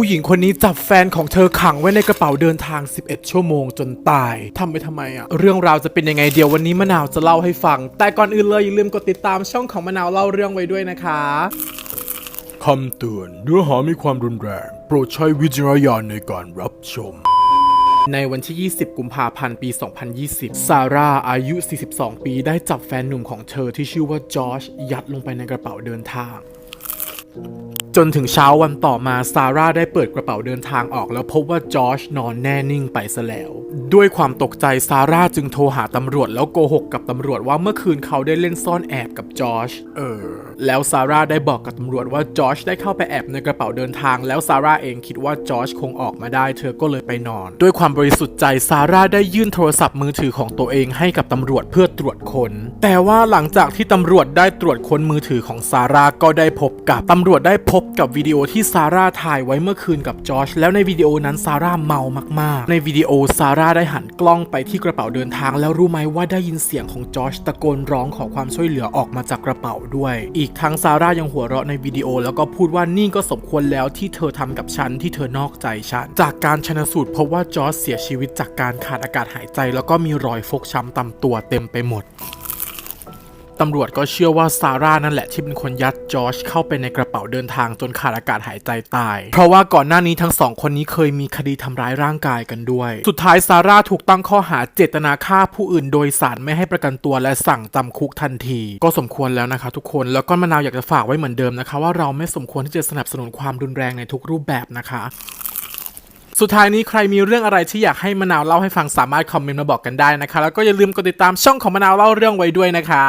ผู้หญิงคนนี้จับแฟนของเธอขังไว้ในกระเป๋าเดินทาง 11 ชั่วโมงจนตายทำไปทำไมอะเรื่องราวจะเป็นยังไงเดี๋ยววันนี้มะนาวจะเล่าให้ฟัง แต่ก่อนอื่นเลยอย่าลืมกดติดตามช่องของมะนาวเล่าเรื่องไว้ด้วยนะคะคำเตือนเนื้อหามีความรุนแรง โปรดใช้วิจารณญาณในการรับชมในวันที่ 20 กุมภาพันธ์ ปี 2020 ซาร่า อายุ 42 ปี ได้จับแฟนหนุ่มของเธอที่ชื่อว่าจอชยัดลงไปในกระเป๋าเดินทาง จนถึงเช้าวันต่อมาซาร่าได้เปิดกระเป๋าเดินทางออกแล้วพบว่าจอชนอนแน่นิ่งไปซะแล้ว ด้วยความตกใจซาร่าจึงโทรหาตำรวจแล้วโกหกกับตำรวจว่าเมื่อคืนเขาได้เล่นซ่อนแอบกับจอชเออ แล้วซาร่าได้บอกกับตำรวจว่าจอชได้เข้าไปแอบในกระเป๋าเดินทาง แล้วซาร่าเองคิดว่าจอชคงออกมาได้เธอก็เลยไปนอน ด้วยความบริสุทธิ์ใจซาร่าได้ยื่นโทรศัพท์มือถือของตัวเองให้กับตำรวจเพื่อตรวจค้นแต่ว่าหลังจากที่ตำรวจได้ตรวจค้นมือถือของซาร่าก็ได้พบกับตำรวจได้พบกับวิดีโอที่ซาร่าถ่ายไว้เมื่อคืนกับจอชแล้วในวิดีโอนั้นซาร่าเมามากๆ ในวิดีโอซาร่าได้หันกล้องไปที่กระเป๋าเดินทาง แล้วรู้ไหมว่าได้ยินเสียงของจอชตะโกนร้องขอความช่วยเหลือออกมาจากกระเป๋าด้วย อีกทั้งซาร่ายังหัวเราะในวิดีโอ แล้วก็พูดว่านี่ก็สมควรแล้วที่เธอทำกับฉันที่เธอนอกใจฉัน จากการชนสูตรพบว่าจอชเสียชีวิตจากการขาดอากาศหายใจ แล้วก็มีรอยฟกช้ำตามตัวเต็มไปหมด ตำรวจก็เชื่อว่าซาร่านั่นแหละที่เป็นคนยัดจอร์จเข้าไปในกระเป๋าเดินทางจนขาดอากาศหายใจตาย เพราะว่าก่อนหน้านี้ทั้งสองคนนี้เคยมีคดีทำร้ายร่างกายกันด้วย สุดท้ายซาร่าถูกตั้งข้อหาเจตนาฆ่าผู้อื่นโดยสารไม่ให้ประกันตัวและสั่งจำคุกทันที ก็สมควรแล้วนะคะ ทุกคนแล้วก็มะนาวอยากจะฝากไว้เหมือนเดิมนะคะ ว่าเราไม่สมควรที่จะสนับสนุนความรุนแรงในทุกรูปแบบนะคะสุดท้ายนี้ใครมีเรื่องอะไรที่อยากให้มะนาวเล่าให้ฟังสามารถคอมเมนต์มาบอกกันได้นะคะ แล้วก็อย่าลืมกดติดตามช่องของมะนาวเล่าเรื่องไว้ด้วยนะคะ